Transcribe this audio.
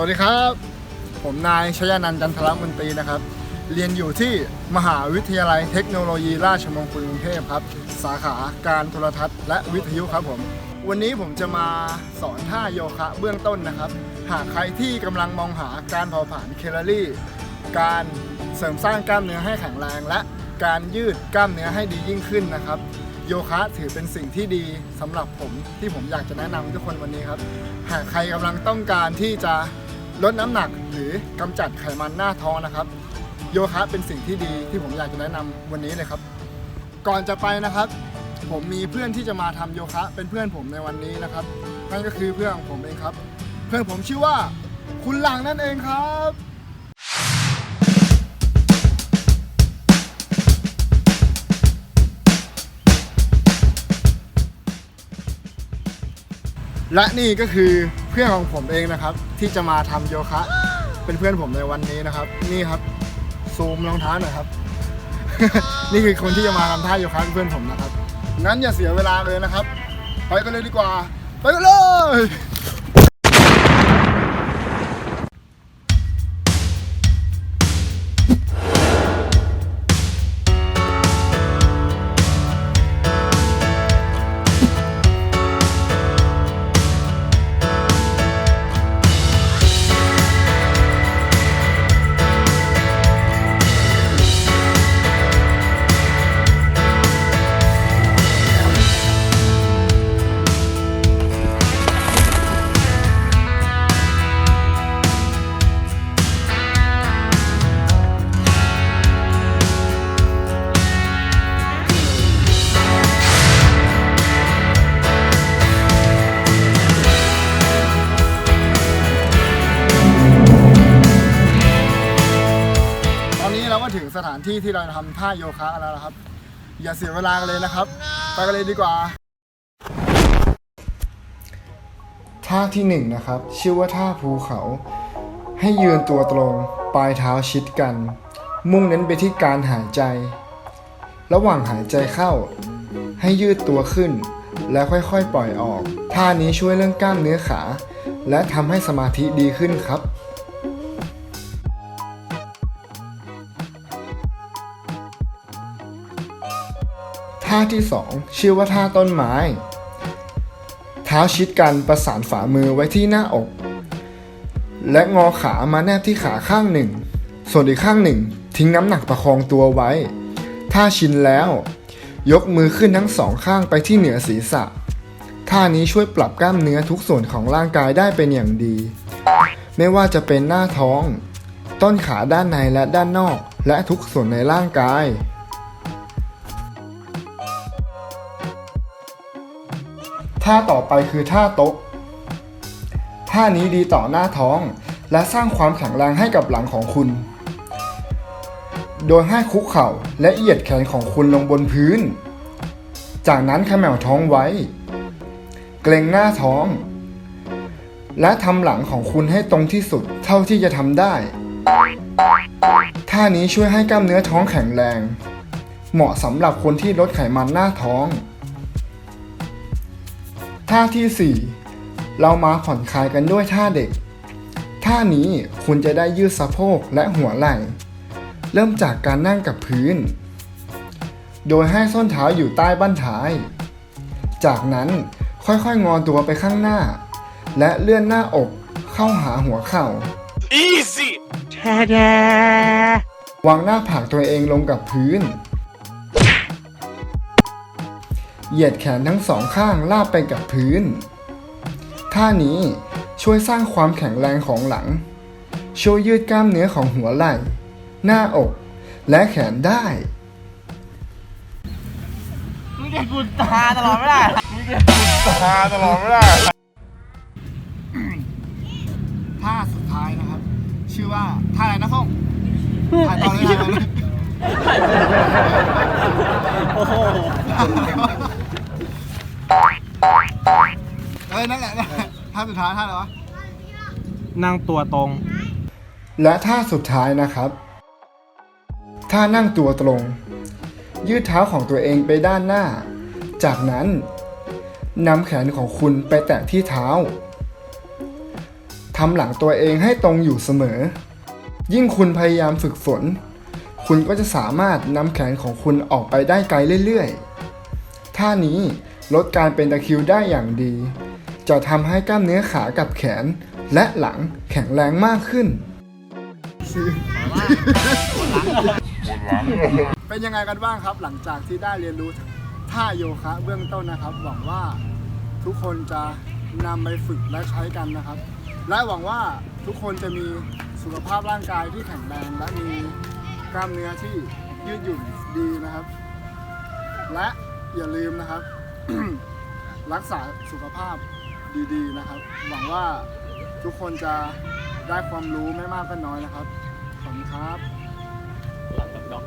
วัสดีครับ ผมนายชยานันจันทรมนตรีนะครับ เรียนอยู่ที่มหาวิทยาลัยเทคโนโลยีราชมงคลกรุงเทพครับ สาขาการโทรทัศน์และวิทยุครับผม วันนี้ผมจะมาสอนท่าโยคะเบื้องต้นนะครับ หากใครที่กำลังมองหาการเผาผลาญแคลอรี่ การเสริมสร้างกล้ามเนื้อให้แข็งแรงและการยืดกล้ามเนื้อให้ดียิ่งขึ้นนะครับ โยคะถือเป็นสิ่งที่ดีสำหรับผมที่ผมอยากจะแนะนำทุกคนวันนี้ครับ หากใครกำลังต้องการที่จะ ลดน้ำหนักหรือกำจัดไขมันหน้าท้องนะครับ โยคะเป็นสิ่งที่ดีที่ผมอยากจะแนะนำวันนี้เลยครับ ก่อนจะไปนะครับ ผมมีเพื่อนที่จะมาทำโยคะเป็นเพื่อนผมในวันนี้นะครับนั่นก็คือเพื่อนของผมเองครับ เพื่อนผมชื่อว่าคุณหลังนั่นเองครับและนี่ก็คือ พื่อนของผมเองนะครับ ที่จะมาทำโยคะ เป็นเพื่อนผมในวันนี้นะครับ นี่ครับซูมรองเท้าหน่อยครับ นี่คือคนที่จะมาทำท่าโยคะเป็นเพื่อนผมนะครับงั้นอย่าเสียเวลาเลยนะครับ ไปกันเลยดีกว่า ไปกันเลย ถึงสถานที่ที่เราจะทำท่าโยคะแล้วนะครับ อย่าเสียเวลากันเลยนะครับ ไปกันเลยดีกว่า ท่าที่หนึ่งนะครับ ชื่อว่าท่าภูเขา ให้ยืนตัวตรง ปลายเท้าชิดกัน มุ่งเน้นไปที่การหายใจ ระหว่างหายใจเข้า ให้ยืดตัวขึ้น และค่อยๆ ปล่อยออก ท่านี้ช่วยเรื่องกล้ามเนื้อขา และทำให้สมาธิดีขึ้นครับาที่ 2 ชื่อว่าท่าต้นไม้ เท้าชิดกันประสานฝ่ามือไว้ที่หน้าอก และงอขามาแนบที่ขาข้างหนึ่ง ส่วนอีกข้างหนึ่ง ทิ้งน้ำหนักประคองตัวไว้ถ้าชินแล้ว ยกมือขึ้นทั้งสองข้างไปที่เหนือศีรษะ ท่านี้ช่วยปรับกล้ามเนื้อทุกส่วนของร่างกายได้เป็นอย่างดี ไม่ว่าจะเป็นหน้าท้อง ต้นขาด้านในและด้านนอก และทุกส่วนในร่างกาย ท่าต่อไปคือท่าโต๊ะ ท่านี้ดีต่อหน้าท้อง และสร้างความแข็งแรงให้กับหลังของคุณ โดยให้คุกเข่าและเหยียดแขนของคุณลงบนพื้น จากนั้นขมวท้องไว้ เกรงหน้าท้อง และทำหลังของคุณให้ตรงที่สุดเท่าที่จะทำได้ ท่านี้ช่วยให้กล้ามเนื้อท้องแข็งแรง เหมาะสำหรับคนที่ลดไขมันหน้าท้อง ท่าที่ 4 เรามาผ่อนคลายกันด้วยท่าเด็ก ท่านี้คุณจะได้ยืดสะโพกและหัวไหล่ เริ่มจากการนั่งกับพื้น โดยให้ส้นเท้าอยู่ใต้บั้นท้าย จากนั้นค่อยๆ งอตัวไปข้างหน้า และเลื่อนหน้าอกเข้าหาหัวเข่า Easy! วางหน้าผากตัวเองลงกับพื้น เหยียดแขนทั้งสองข้างลาบไปกับพื้น ท่านี้ช่วยสร้างความแข็งแรงของหลัง ช่วยยืดกล้ามเนื้อของหัวไหล่ หน้าอก และแขนได้ มึงจะกุตาตลอดไม่ได้ มึงจะกุตาตลอดไม่ได้ ท่าสุดท้ายนะครับ ชื่อว่าท่าอะไรนะส้มถ่ายต่อเลยถ่ายต่อเลยโอ้โห ท้ายท่าอะไรวะ นั่งตัวตรง และท่าสุดท้ายนะครับ ท่านั่งตัวตรง ยืดเท้าของตัวเองไปด้านหน้า จากนั้นนำแขนของคุณไปแตะที่เท้าทำหลังตัวเองให้ตรงอยู่เสมอ ยิ่งคุณพยายามฝึกฝน คุณก็จะสามารถนำแขนของคุณออกไปได้ไกลเรื่อยๆ ท่านี้ลดการเป็นตะคริวได้อย่างดี จะทำให้กล้ามเนื้อขากับแขน และหลังแข็งแรงมากขึ้น เป็นยังไงกันบ้างครับ หลังจากที่ได้เรียนรู้ท่าโยคะเบื้องต้นนะครับ หวังว่าทุกคนจะนำไปฝึกและใช้กันนะครับ และหวังว่าทุกคนจะมีสุขภาพร่างกายที่แข็งแรงและมีกล้ามเนื้อที่ยืดหยุ่นดีนะครับ และอย่าลืมนะครับ รักษาสุขภาพ ดีๆนะครับ หวังว่าทุกคนจะได้ความรู้ไม่มากก็น้อยนะครับ ขอบคุณครับหลังกับด็อก